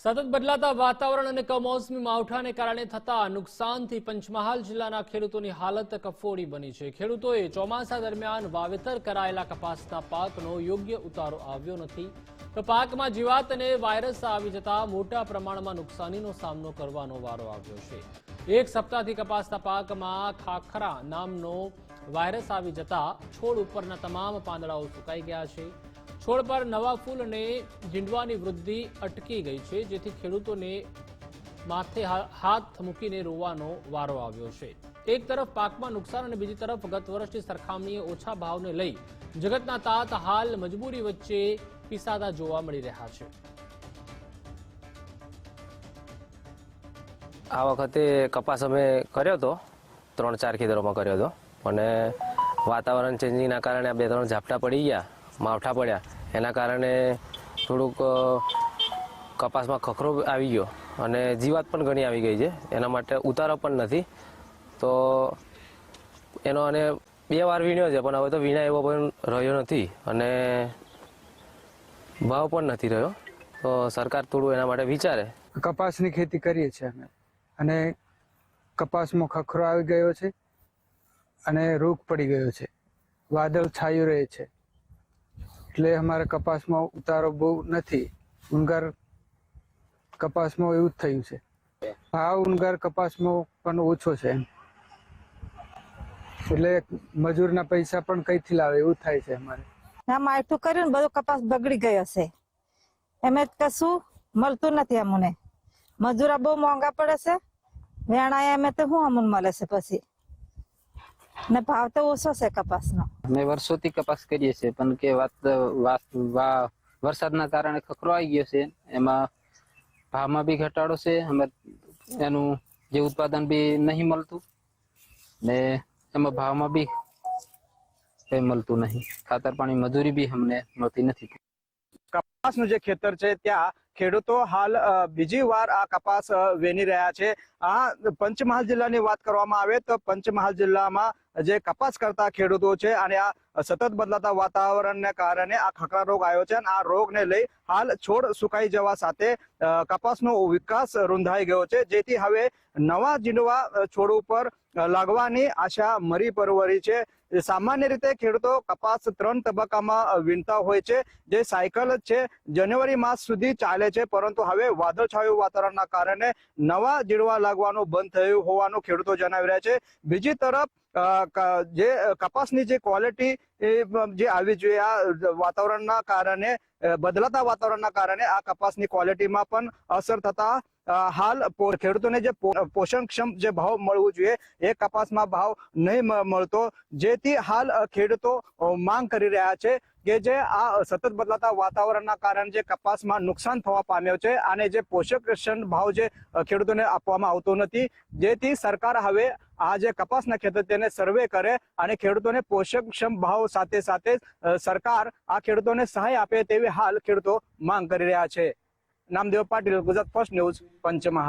સતત બદલાતા વાતાવરણ અને કમોસમી માવઠાને કારણે થતા નુકસાનથી પંચમહાલ જિલ્લાના ખેડૂતોની હાલત કફોડી બની છે. ખેડૂતોએ ચોમાસા દરમિયાન વાવેતર કરાયેલા કપાસના પાકનો યોગ્ય ઉતારો આવ્યો નથી. તો પાકમાં જીવાત અને વાયરસ આવી જતા મોટા પ્રમાણમાં નુકસાનીનો સામનો કરવાનો વારો આવ્યો છે. એક સપ્તાહથી કપાસના પાકમાં ખાખરા નામનો વાયરસ આવી જતા છોડ ઉપરના તમામ પાંદડાઓ સુકાઈ ગયા છે. છોડ પર નવા ફૂલ અને ઝીંડવાની વૃદ્ધિ અટકી ગઈ છે, જેથી ખેડૂતોને માથે હાથ મૂકીને રોવાનો વારો આવ્યો છે. એક તરફ પાકમાં નુકસાન અને બીજી તરફ ગત વર્ષની સરખામણીએ ઓછા ભાવને લઈ જગતના તાત હાલ મજબૂરી વચ્ચે પીસાતા જોવા મળી રહ્યા છે. આ વખતે કપાસ અમે કર્યો હતો ત્રણ ચાર ખેતરોમાં કર્યો હતો. અને વાતાવરણ ચેન્જિંગના કારણે બે ત્રણ ઝાપટા પડી ગયા, માવઠા પડ્યા. એના કારણે થોડુંક કપાસમાં ખખરો આવી ગયો અને જીવાત પણ ઘણી આવી ગઈ છે. એના માટે ઉતારો પણ નથી. તો એનો અને બે વાર વીણ્યો છે, પણ હવે તો વીણા એવો પણ રહ્યો નથી અને ભાવ પણ નથી રહ્યો. તો સરકાર થોડું એના માટે વિચારે. કપાસની ખેતી કરીએ છીએ અમે. અને કપાસમાં ખખરો આવી ગયો છે અને રોગ પડી ગયો છે. વાદળ છાયું રહે છે. એટલે અમારે કપાસમાં ઉતારો બહુ નથી. ઉનગાર કપાસમાં એવું જ થયું છે. ભાવ ઉનગાર કપાસમાં પણ ઓછો છે એટલે મજૂરના પૈસા પણ કઈથી લાવે એવું થાય છે અમારે. આમાં એટલું કર્યું ને, બધો કપાસ બગડી ગયો છે. એમ જ કશું મળતું નથી અમને. મજૂરા બહુ મોંઘા પડે છે. વેણા એમ તો શું અમને મળે છે પછી. ને ભાવ તો ઓછો છે કપાસનો. અમે વર્ષોથી કપાસ કરીએ છીએ પણ કે વાત વાત- વરસાદના કારણે ખકરો આવી ગયો છે. એમાં ભાવમાં બી ઘટાડો છે અમે એનું જે ઉત્પાદન બી નહીં મળતું ને એમાં ભાવમાં બી કઈ મળતું નહીં. ખાતર પાણી મજૂરી બી અમને મળતી નથી. કપાસનું જે ખેતર છે ત્યાં ખેડૂતો હાલ બીજી વાર આ કપાસ વેની રહ્યા છે. આ પંચમહાલ જિલ્લાની વાત કરવામાં આવે તો પંચમહાલ જિલ્લામાં જે કપાસ કરતા ખેડૂતો છે અને આ સતત બદલાતા વાતાવરણને કારણે આ ખકરા રોગ આવ્યો છે અને આ રોગને લઈ હાલ છોડ સુકાઈ જવા સાથે કપાસનો વિકાસ રૂંધાઈ ગયો છે. જેથી હવે નવા જીંડવા છોડ ઉપર લાગવાની આશા મરી પરવરી છે. સામાન્ય રીતે ખેડૂતો કપાસ ત્રણ તબક્કામાં વીણતા હોય છે. જે સાયકલ છે, જાન્યુઆરી માસ સુધી ચાલે છે. પરંતુ હવે વાદળછાયું વાતાવરણના કારણે નવા જીડવા લાગવાનું બંધ થયું હોવાનું ખેડૂતો જણાવી રહ્યા છે. બીજી તરફ જે, કપાસની જે ક્વોલિટી જે આવી જોઈએ, આ વાતાવરણના કારણે બદલાતા વાતાવરણના કારણે આ કપાસની ક્વોલિટીમાં પણ અસર થતા હાલ ખેડૂતોને જે પોષણક્ષમ જે ભાવ મળવું જોઈએ, એ કપાસમાં ભાવ નહીં મળતો. જેથી હાલ ખેડૂતો માંગ કરી રહ્યા છે કે જે આ સતત બદલાતા વાતાવરણના કારણે જે કપાસમાં નુકસાન થવા પામ્યો છે અને જે પોષક ભાવ જે ખેડૂતોને આપવામાં આવતો નથી. જેથી સરકાર હવે આ જે કપાસના ખેતર તેને સર્વે કરે અને ખેડૂતોને પોષકક્ષમ ભાવ સાથે સાથે સરકાર આ ખેડૂતોને સહાય આપે તેવી હાલ ખેડૂતો માંગ કરી રહ્યા છે. Namdev Patil, Gujarat first news Panchmahal.